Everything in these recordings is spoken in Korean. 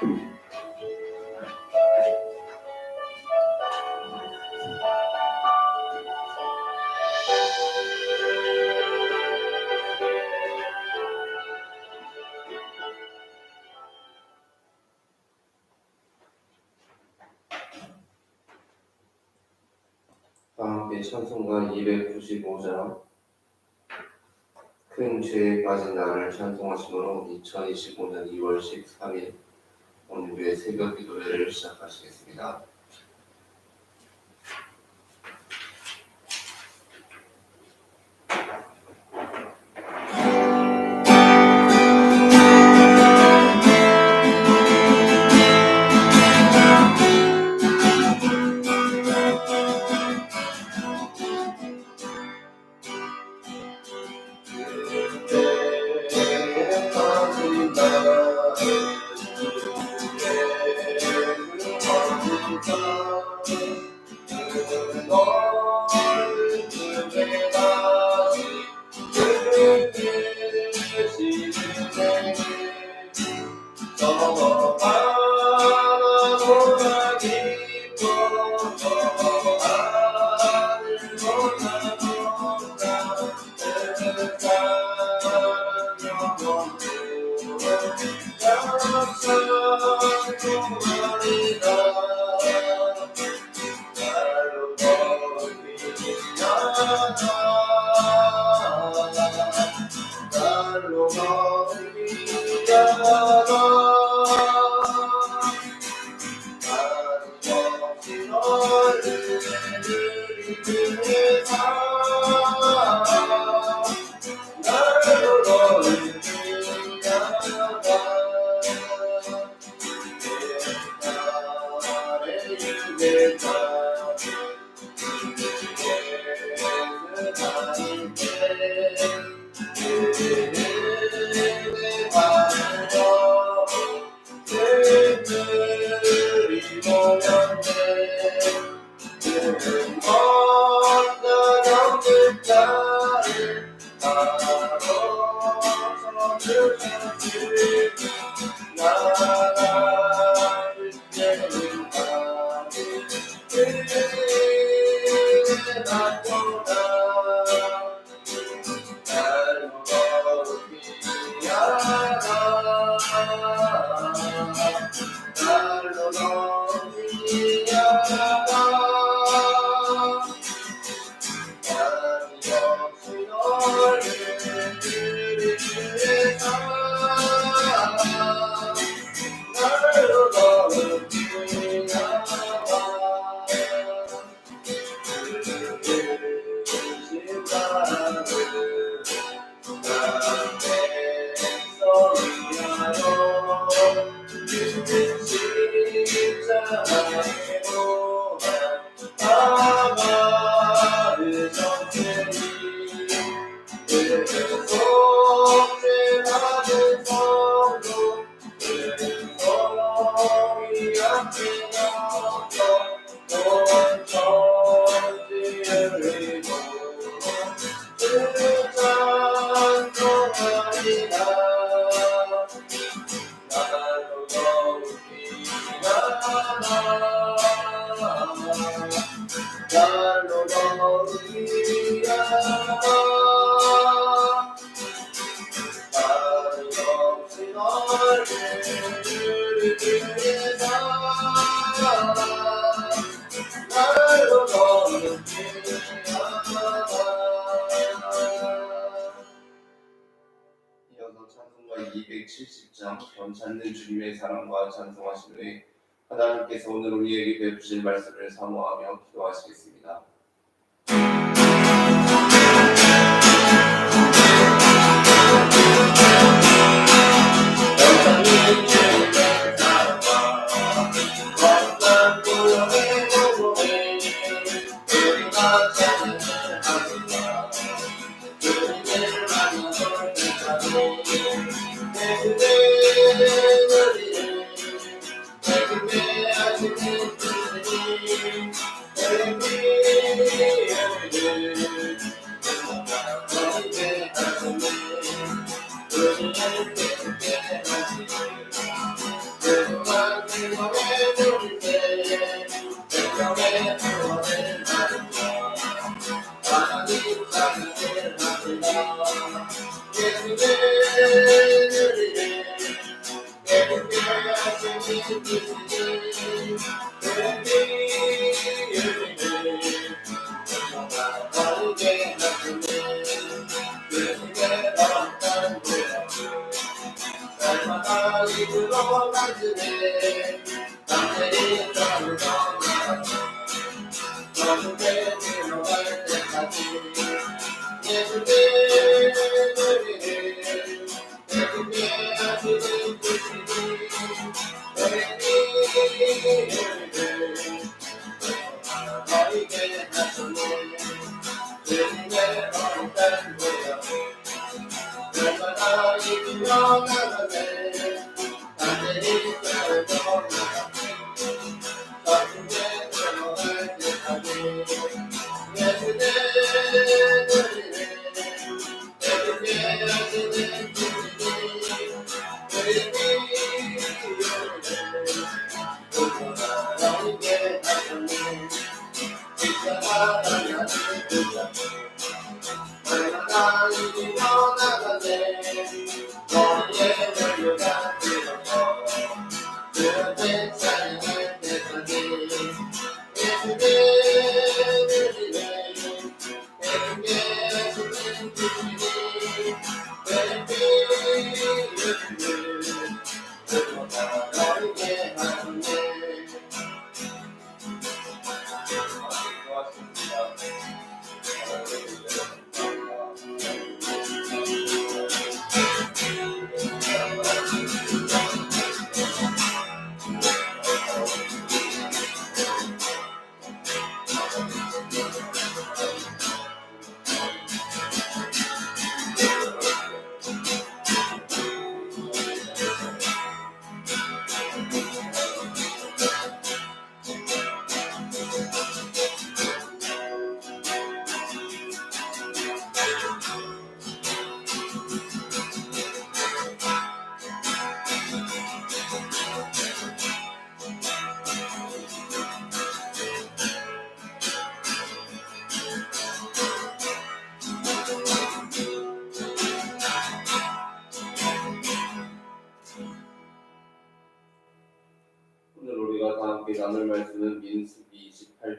다 함께 찬송가 295장. 큰 죄에 빠진 나를 찬송하심으로 2025년 2월 13일 오늘의 새벽 기도회를 시작하시겠습니다. 이어 변찮는 주님의 사랑과 찬송하신 후에 하나님께서 오늘 우리에게 베푸실 말씀을 사모하며 기도하시겠습니다.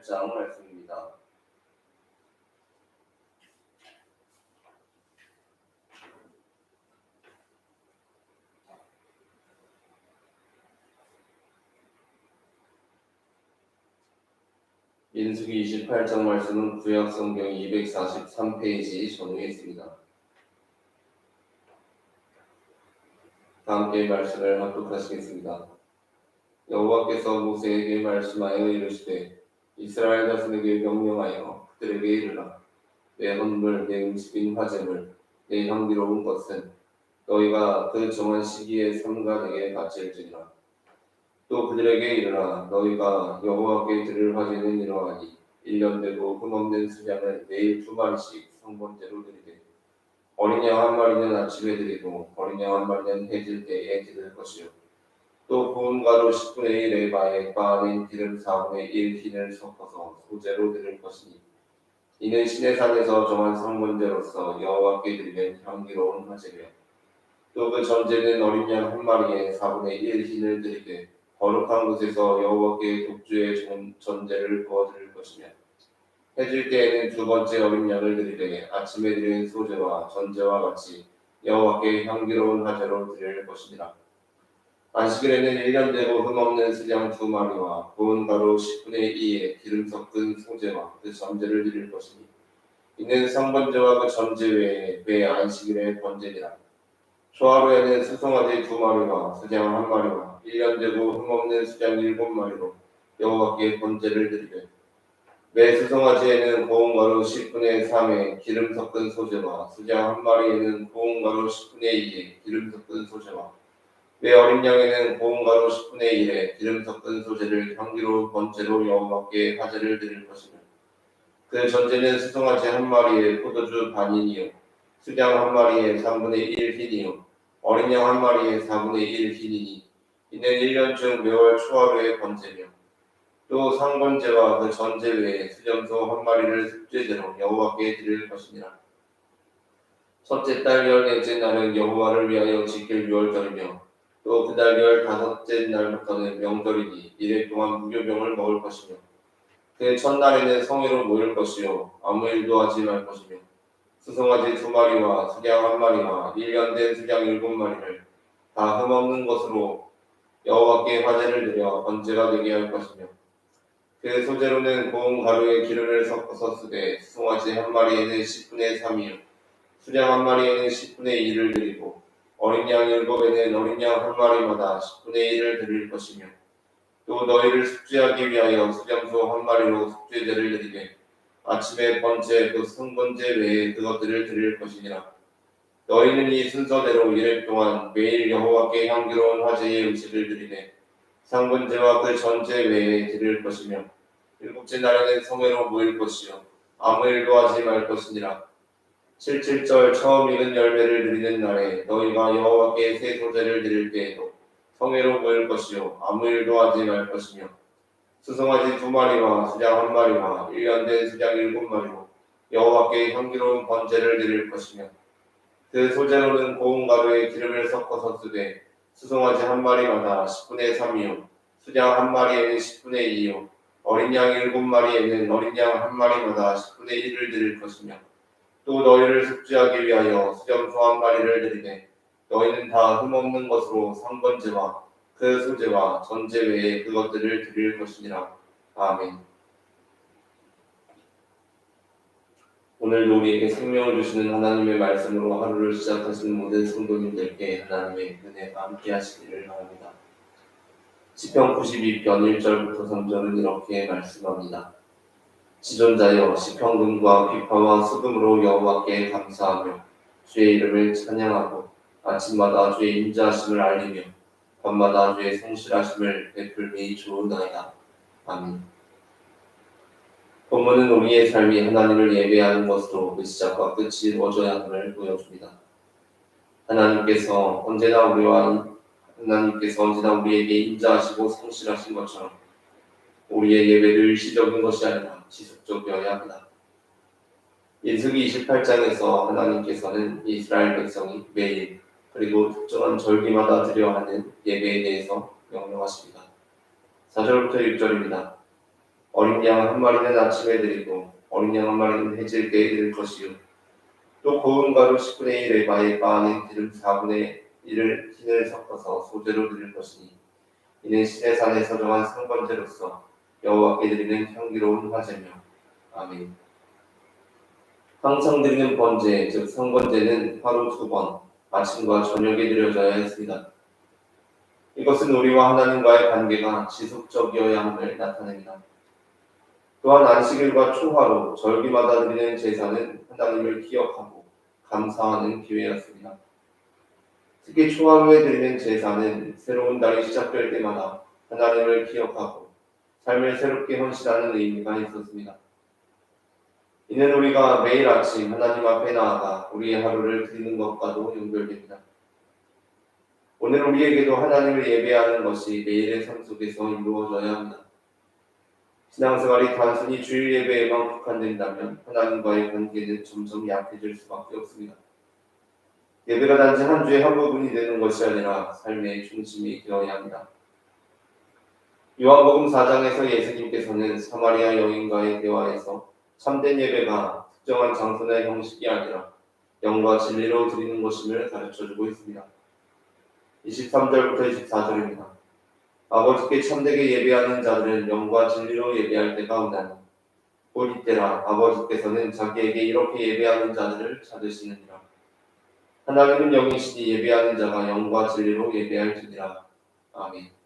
8장 말씀입니다. 민수기 28장 말씀은 구약성경 243페이지 전후에 있습니다. 함께 말씀을 합독하시겠습니다. 여호와께서 모세에게 말씀하여 이르시되 이스라엘 자손에게 명령하여 그들에게 이르라. 내 헌물 내 음식인 화제물 내 향기로운 것은 너희가 그 정한 시기에 삼가되게 바칠지니라. 또 그들에게 이르라. 너희가 여호와께 드릴 화제는 이러하니 1년 되고 흠없는 수량을 매일 두 마리씩 성번제로 드리되 어린 양 한 마리는 아침에 드리고 어린 양 한 마리는 해질 때에 드릴 것이요 또 구운 가루 10분의 1의 바에 바 안에 기름 4분의 1 흰을 섞어서 소재로 드릴 것이니 이는 신의 산에서 정한 성문제로서 여호와께 드리는 향기로운 화제며 또 그 전제는 어린 양 한 마리에 4분의 1 흰을 드리되 거룩한 곳에서 여호와께 독주의 전- 전제를 부어 드릴 것이며 해질 때에는 두 번째 어린 양을 드리되 아침에 드리는 소제와 전제와 같이 여호와께 향기로운 화제로 드릴 것이니라 안식일에는 1년 되고 흠없는 수량 두 마리와 구운 가루 10분의 2에 기름 섞은 소제와 그 전제를 드릴 것이니 이는 성번제와 그 전제 외에 매 안식일의 번제니라. 초하루에는 수송아지 두 마리와 수장 한 마리와 1년 되고 흠없는 수장 일곱 마리로 여호와께 번제를 드리되 매 수송아지에는 고운 가루 10분의 3에 기름 섞은 소제와 수장 한 마리에는 고운 가루 10분의 2에 기름 섞은 소제와 매 어린 양에는 고운 가루 10분의 1에 기름 섞은 소재를 향기로운 번제로 여호와께 화제를 드릴 것이며 그 전제는 수송아지 한 마리에 포도주 반인이요 수장 한 마리에 3분의 1 흰이요 어린 양 한 마리에 4분의 1 흰이니 이는 1년 중 매월 초하루의 번제며 또 상번제와 그 전제 외에 수염소 한 마리를 속죄제로 여호와께 드릴 것이니라. 첫째 달 열 넷째 날은 여호와를 위하여 지킬 유월절이며 또 그달 열 다섯째 날부터는 명절이니 이래 동안 무교병을 먹을 것이며 그 첫날에는 성회로 모일 것이요 아무 일도 하지 말 것이며 수송아지 두 마리와 수양 한 마리와 일년 된 수양 일곱 마리를 다 흠없는 것으로 여호와께 화제를 드려 번제가 되게 할 것이며 그 소재로는 고운 가루에 기름을 섞어서 쓰되 수송아지 한 마리에는 10분의 3이요 수양 한 마리에는 10분의 1을 드리고 어린 양 일곱에는 어린 양 한 마리마다 10분의 1을 드릴 것이며 또 너희를 숙제하기 위하여 수장소 한 마리로 숙제제를 드리되 아침에 번제 그 성번제 외에 그것들을 드릴 것이니라. 너희는 이 순서대로 이일 동안 매일 여호와께 향기로운 화제의 음식을 드리되 상번제와 그 전제 외에 드릴 것이며 일곱째 날에는 성회로 모일 것이요 아무 일도 하지 말 것이니라 칠칠절 처음 익은 열매를 드리는 날에 너희가 여호와께 새 소제를 드릴 때에도 성회로 모일 것이요 아무 일도 하지 말 것이며 수송아지 두 마리와 수장 한 마리와 일년 된 수장 일곱 마리로 여호와께 향기로운 번제를 드릴 것이며 그 소재로는 고운 가루에 기름을 섞어서 쓰되 수송아지 한 마리마다 10분의 3이요 수장 한 마리에는 10분의 2요 어린 양 일곱 마리에는 어린 양 한 마리마다 10분의 1을 드릴 것이며 또 너희를 숙지하기 위하여 수점소 한 마리를 드리되 너희는 다 흠없는 것으로 상번제와 그 소제와 전제 외에 그것들을 드릴 것이니라. 아멘. 오늘도 우리에게 생명을 주시는 하나님의 말씀으로 하루를 시작하시는 모든 성도님들께 하나님의 은혜가 함께 하시기를 바랍니다. 시편 92편 1절부터 3절은 이렇게 말씀합니다. 지존자여 시평금과 비파와 수금으로 여호와께 감사하며 주의 이름을 찬양하고 아침마다 주의 인자하심을 알리며 밤마다 주의 성실하심을 베풀미 좋은나이다. 아멘. 본문은 우리의 삶이 하나님을 예배하는 것으로 그 시작과 끝이 이루어져야 함을 보여줍니다. 하나님께서 언제나 우리와 하나님께서 언제나 우리에게 인자하시고 성실하신 것처럼 우리의 예배를 일시적인 것이 아니라 지속적이어야 합니다. 인수기 28장에서 하나님께서는 이스라엘 백성이 매일 그리고 특정한 절기마다 드려야 하는 예배에 대해서 명령하십니다. 4절부터 6절입니다. 어린 양 한 마리는 아침에 드리고 어린 양 한 마리는 해질 때에 드릴 것이요 또 고운 가루 10분의 1 에바에 바하는 기름 4분의 1을 흰을 섞어서 소재로 드릴 것이니 이는 신의 산에 서 정한 상번제로서 여호와께 드리는 향기로운 화제며 아멘. 항상 드리는 번제 즉 성번제는 하루 두 번 아침과 저녁에 드려져야 했습니다. 이것은 우리와 하나님과의 관계가 지속적이어야 함을 나타냅니다. 또한 안식일과 초하루, 절기마다 드리는 제사는 하나님을 기억하고 감사하는 기회였습니다. 특히 초하루에 드리는 제사는 새로운 달이 시작될 때마다 하나님을 기억하고 삶을 새롭게 헌신하는 의미가 있었습니다. 이는 우리가 매일 아침 하나님 앞에 나아가 우리의 하루를 드리는 것과도 연결됩니다. 오늘 우리에게도 하나님을 예배하는 것이 매일의 삶 속에서 이루어져야 합니다. 신앙생활이 단순히 주일 예배에만 국한된다면 하나님과의 관계는 점점 약해질 수밖에 없습니다. 예배가 단지 한 주의 한 부분이 되는 것이 아니라 삶의 중심이 되어야 합니다. 요한복음 4장에서 예수님께서는 사마리아 여인과의 대화에서 참된 예배가 특정한 장소나 형식이 아니라 영과 진리로 드리는 것임을 가르쳐주고 있습니다. 23절부터 24절입니다. 아버지께 참되게 예배하는 자들은 영과 진리로 예배할 때가 오나니 곧 이때라 아버지께서는 자기에게 이렇게 예배하는 자들을 찾으시느니라. 하나님은 영이시니 예배하는 자가 영과 진리로 예배할지니라. 아멘.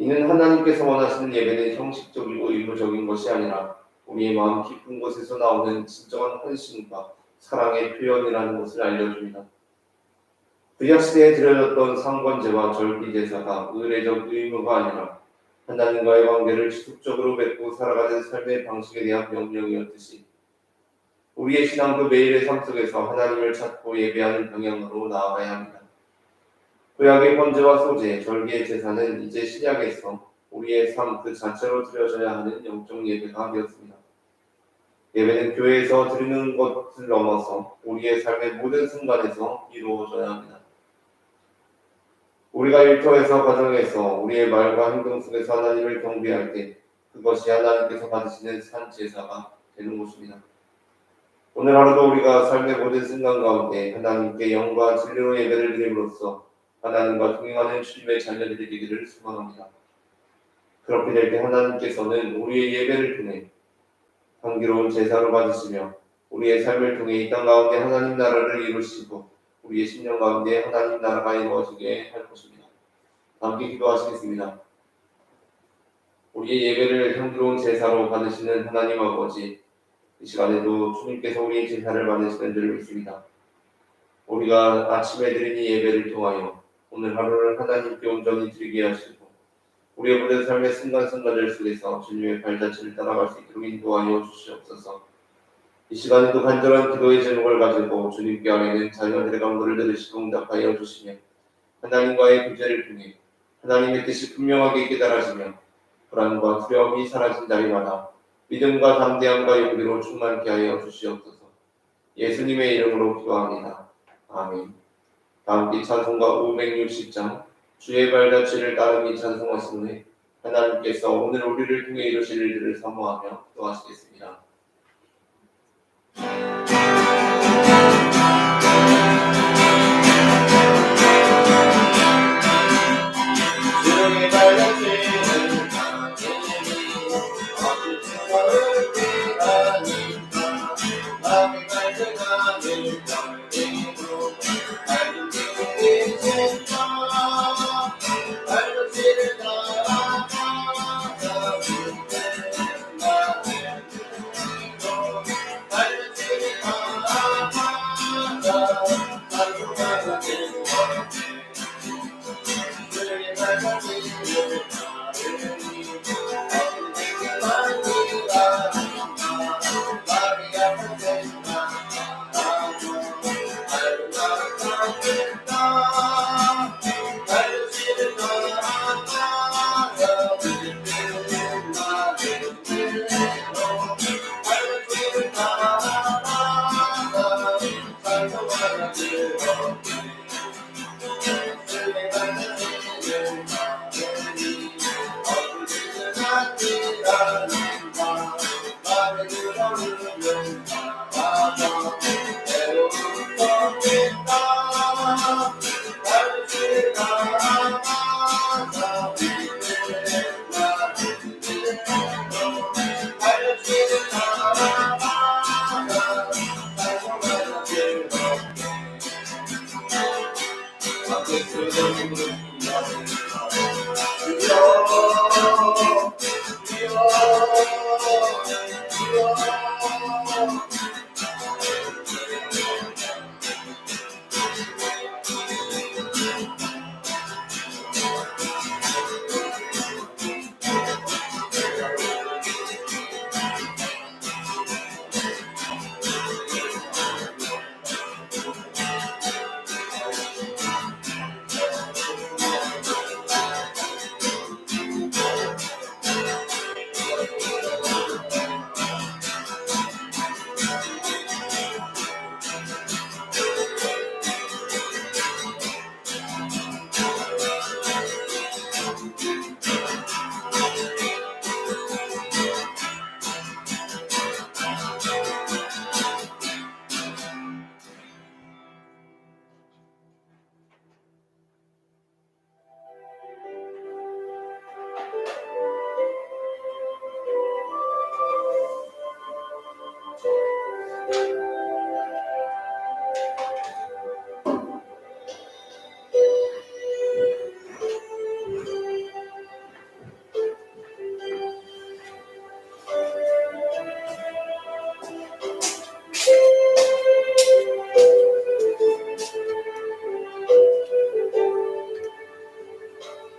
이는 하나님께서 원하시는 예배는 형식적이고 의무적인 것이 아니라 우리의 마음 깊은 곳에서 나오는 진정한 헌신과 사랑의 표현이라는 것을 알려줍니다. 구약 시대에 드려졌던 상권제와 절기제사가 의례적 의무가 아니라 하나님과의 관계를 지속적으로 맺고 살아가는 삶의 방식에 대한 명령이었듯이 우리의 신앙도 매일의 삶 속에서 하나님을 찾고 예배하는 방향으로 나아가야 합니다. 구약의 번제와 소제, 절기의 제사는 이제 신약에서 우리의 삶 그 자체로 드려져야 하는 영적 예배가 되었습니다. 예배는 교회에서 드리는 것을 넘어서 우리의 삶의 모든 순간에서 이루어져야 합니다. 우리가 일터에서 가정에서 우리의 말과 행동 속에서 하나님을 경배할 때 그것이 하나님께서 받으시는 산 제사가 되는 것입니다. 오늘 하루도 우리가 삶의 모든 순간 가운데 하나님께 영과 진리로 예배를 드림으로써 하나님과 동행하는 주님의 자녀들이 되기를 소망합니다. 그렇게 될 때 하나님께서는 우리의 예배를 통해 향기로운 제사로 받으시며 우리의 삶을 통해 이 땅 가운데 하나님 나라를 이루시고 우리의 심령 가운데 하나님 나라가 이루어지게 할 것입니다. 함께 기도하시겠습니다. 우리의 예배를 향기로운 제사로 받으시는 하나님 아버지 이 시간에도 주님께서 우리의 제사를 받으시는 줄 믿습니다. 우리가 아침에 드린 이 예배를 통하여 오늘 하루를 하나님께 온전히 드리게 하시고 우리의 모든 삶의 순간순간을 속에서 주님의 발자취를 따라갈 수 있도록 인도하여 주시옵소서. 이 시간에도 간절한 기도의 제목을 가지고 주님께 아뢰는 자녀들의 간구를 들으시고 응답하여 주시며 하나님과의 교제를 통해 하나님의 뜻이 분명하게 깨달아지며 불안과 두려움이 사라진 날이마다 믿음과 담대함과 용기로 충만케 하여 주시옵소서. 예수님의 이름으로 기도합니다. 아멘. 다음 기 찬송가 560장 주의 발자취를 따르니 찬송하신 후에 하나님께서 오늘 우리를 통해 이루실 일들을 사모하며 기도하시겠습니다.